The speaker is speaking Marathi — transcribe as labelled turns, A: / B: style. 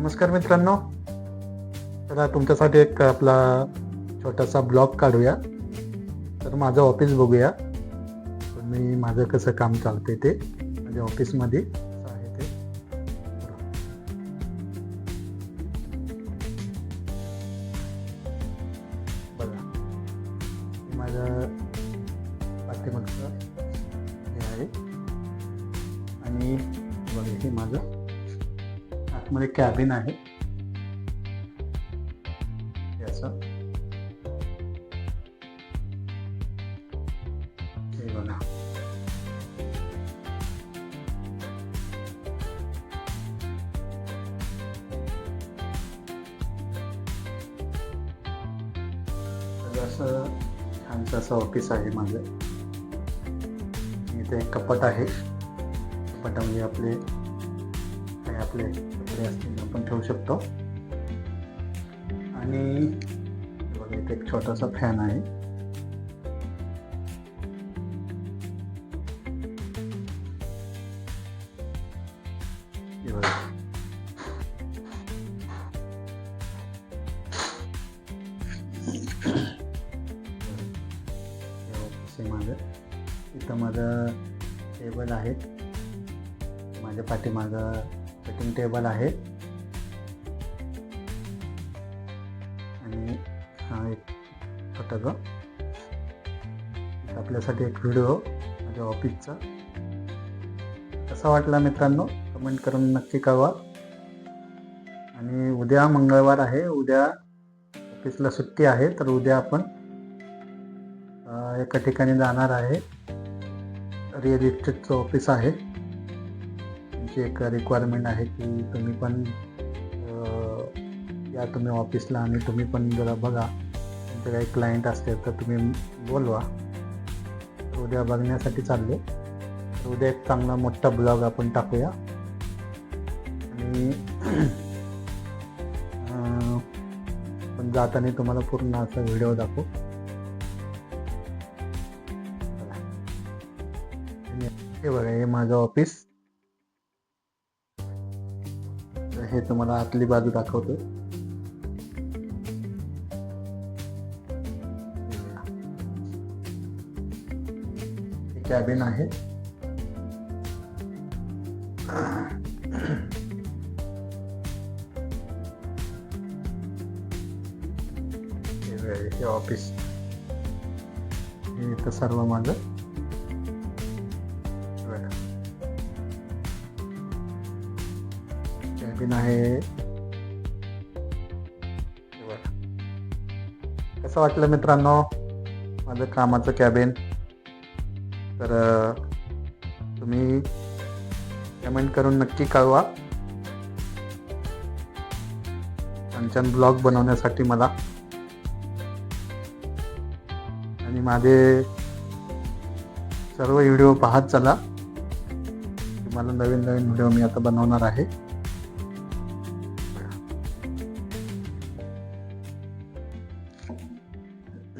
A: नमस्कार मित्रांनो. चला तुमच्यासाठी एक आपला छोटासा ब्लॉग काढूया. तर माझं ऑफिस बघूया. तर मी माझं कसं काम चालते ते माझ्या ऑफिसमध्ये आहे ते. बघा. माझं पाठीमागचं हे आहे. आणि बघा हे माझं आतमध्ये कॅबिन आहे. हे असं. हे बघा. असं छानसं असं ऑफिस आहे माझं. इथे एक कपाट आहे. कपाटामध्ये आपले आपले कपडे असतील आपण ठेवू शकतो. आणि बघा इथे एक छोटासा फॅन आहे. आहे माझं इथं माझं टेबल आहे माझ्या पाठीमागं कटिंग टेबल आहे. आणि हा एक छोटासा आपल्यासाठी एक व्हिडिओ माझ्या ऑफिसचा कसा वाटला मित्रांनो? कमेंट करून नक्की कळवा. आणि उद्या मंगळवार आहे. उद्या ऑफिसला सुट्टी आहे तर उद्या आपण एका ठिकाणी जाणार आहे. रिअल इस्टेटचं ऑफिस आहे. तुमची एक रिक्वायरमेंट आहे की तुम्ही पण या तुम्ही ऑफिसला आणि तुम्ही पण जरा बघा. तुमचे काही क्लायंट असतील तर तुम्ही बोलवा. उद्या बघण्यासाठी चाललो तर उद्या एक चांगला मोठा ब्लॉग आपण टाकूया. आणि पण जाताना तुम्हाला पूर्ण असा व्हिडिओ दाखवू. हे बघा हे माझं ऑफिस हे तुम्हाला आतली बाजू दाखवतो कॅबिन आहे. हे ऑफिस हे इथं सर्व माझं. कॅबिन आहे. कसं वाटलं मित्रांनो? माझं कामाचं कॅबिन तर तुम्ही कमेंट करून नक्की कळवा. छान छान ब्लॉग बनवण्यासाठी मला. आणि माझे सर्व व्हिडिओ पाहत चला. तुम्हाला नवीन नवीन व्हिडिओ मी आता बनवणार आहे.